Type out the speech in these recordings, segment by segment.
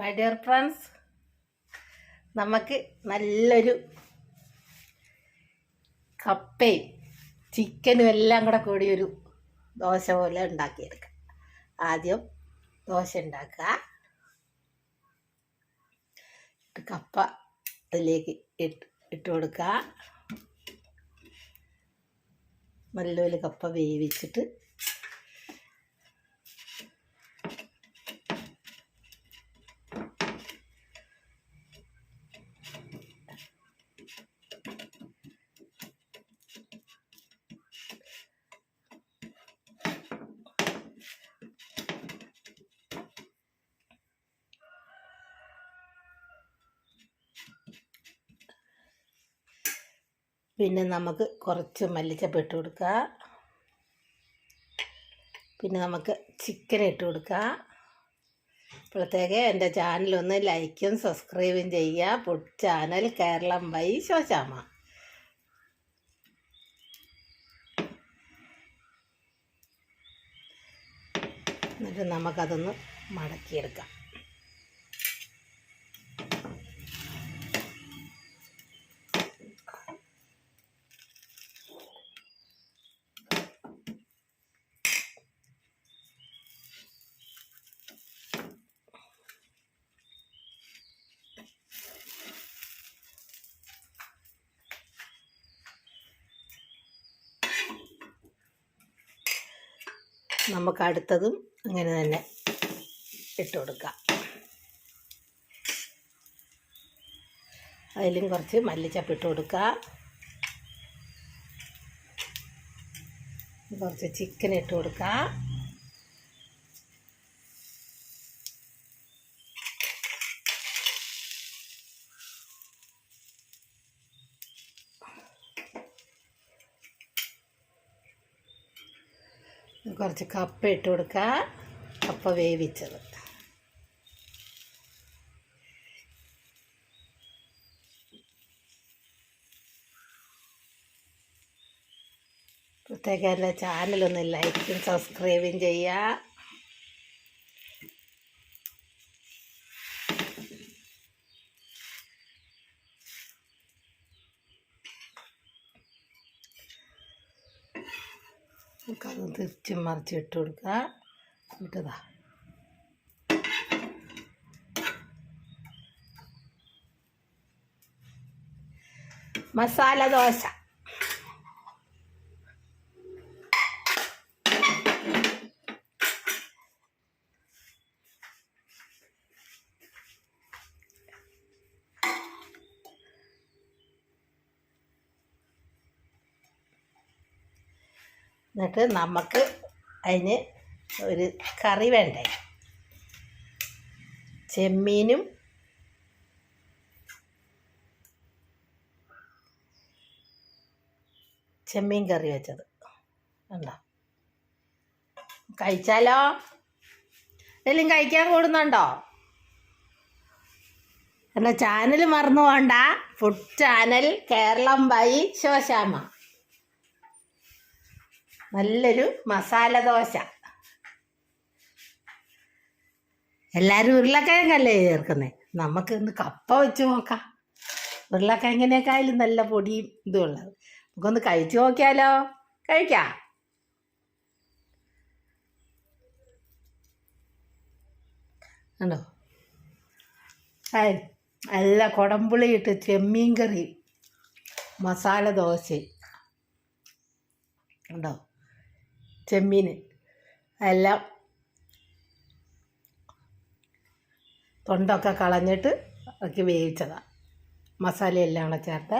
My dear friends നമുക്ക് നല്ലൊരു കപ്പയും ചിക്കനും എല്ലാം കൂടെ കൂടി ഒരു ദോശ പോലെ ഉണ്ടാക്കിയെടുക്കാം. ആദ്യം ദോശ ഉണ്ടാക്കുക. കപ്പ അതിലേക്ക് ഇട്ട് ഇട്ട് കൊടുക്കുക. നല്ലൊരു കപ്പ വേവിച്ചിട്ട് പിന്നെ നമുക്ക് കുറച്ച് മല്ലിച്ചപ്പ് ഇട്ട് കൊടുക്കുക പിന്നെ നമുക്ക് ചിക്കൻ ഇട്ട് കൊടുക്കുക ഇപ്പോഴത്തേക്ക് എന്റെ ചാനലൊന്ന് ലൈക്കും സബ്സ്ക്രൈബും ചെയ്യുക. Food channel Keralam by Shoshama എന്നിട്ട് നമുക്കതൊന്ന് മടക്കിയെടുക്കാം. നമുക്ക് അടുത്തതും അങ്ങനെ തന്നെ ഇട്ട് കൊടുക്കാം. അതിലും കുറച്ച് മല്ലിച്ചപ്പ് ഇട്ട് കൊടുക്കുക കുറച്ച് ചിക്കൻ ഇട്ട് കൊടുക്കുക കുറച്ച് കപ്പ ഇട്ട് കൊടുക്കുക കപ്പ വേവിച്ചത്. പ്രത്യേകമല്ല ചാനലൊന്ന് ലൈക്കും സബ്സ്ക്രൈബും ചെയ്യുക. നമുക്കത് തിരിച്ചും മറിച്ച് ഇട്ട് കൊടുക്കുക. എന്നിട്ടതാ മസാല ദോശ. എന്നിട്ട് നമുക്ക് അതിന് ഒരു കറി വേണ്ടേ? ചെമ്മീനും ചെമ്മീൻ കറി വെച്ചത്. ഉണ്ടോ കഴിച്ചാലോ? എന്തെങ്കിലും കഴിക്കാൻ കൂടുന്നുണ്ടോ? എന്റെ ചാനൽ മറന്നു പോണ്ട. Food channel Keralam by Shoshama നല്ലൊരു മസാല ദോശ. എല്ലാവരും ഉരുളക്കിഴങ്ങല്ലേ ചേർക്കുന്നത് നമുക്ക് ഇന്ന് കപ്പ വെച്ച് നോക്കാം. ഉരുളക്കിഴങ്ങിനേക്കാളും നല്ല പൊടിയും ഇതും ഉള്ളത്. നമുക്കൊന്ന് കഴിച്ചു നോക്കിയാലോ? കഴിക്കാം. ഉണ്ടോ നല്ല കുടംപുളി ഇട്ട് ചെമ്മീൻ കറി മസാല ദോശ. ഉണ്ടോ ചെമ്മീൻ എല്ലാം തൊണ്ടൊക്കെ കളഞ്ഞിട്ട് ഒക്കെ വേവിച്ചതാണ് മസാലയെല്ലാം കൂടെ ചേർത്ത്.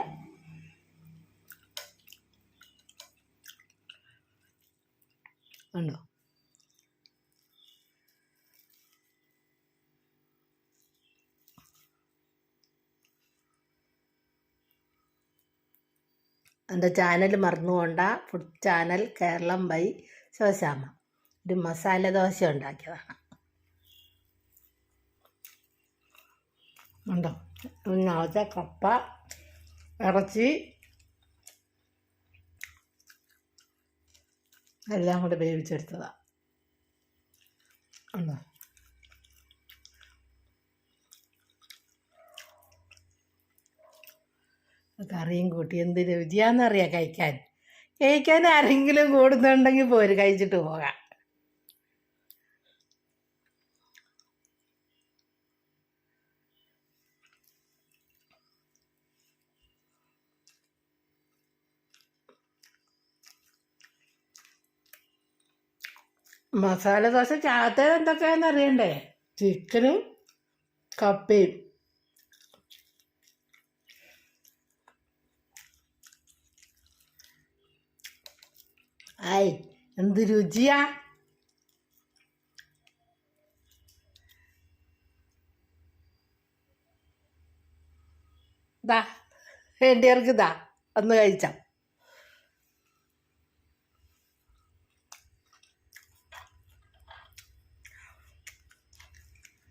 ഉണ്ടോ എന്റെ channel മറന്നുകൊണ്ട food channel Keralam by Shoshamma ഒരു മസാല ദോശ ഉണ്ടാക്കിയതാണ് ഉണ്ടോ ഇന്നത്തെ കപ്പ ഇറച്ചി എല്ലാം കൂടെ വേവിച്ചെടുത്തതാ. ഉണ്ടോ കറിയും കൂട്ടി എന്ത് രുചിയാന്നറിയാം കഴിക്കാൻ. കഴിക്കാൻ ആരെങ്കിലും കൂടുന്നുണ്ടെങ്കിൽ പോര് കഴിച്ചിട്ട് പോകാം. മസാല ദോശ ചാത്തേ എന്തൊക്കെയാണെന്ന് അറിയണ്ടേ? ചിക്കനും കപ്പയും. ആയ് എന്ത് രുചിയാ? ദാ വേണ്ടിയവർക്ക് ദാ ഒന്ന് കഴിച്ചാം.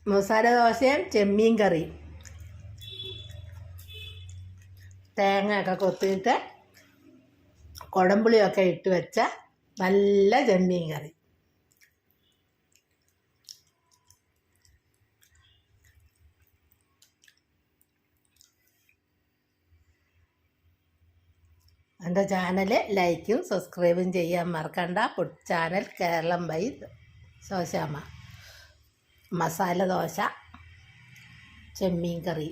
മസാല ദോശയും ചെമ്മീൻ കറിയും. തേങ്ങ ഒക്കെ കൊത്തിയിട്ട് കുടംപുളിയൊക്കെ ഇട്ട് വെച്ച നല്ല ജമ്മീൻ കറി. എന്റെ ചാനൽ ലൈക്കും സബ്സ്ക്രൈബും ചെയ്യാൻ മറക്കണ്ട. Food channel Keralam by Shoshamma. Masala dosa Chemmeen curry.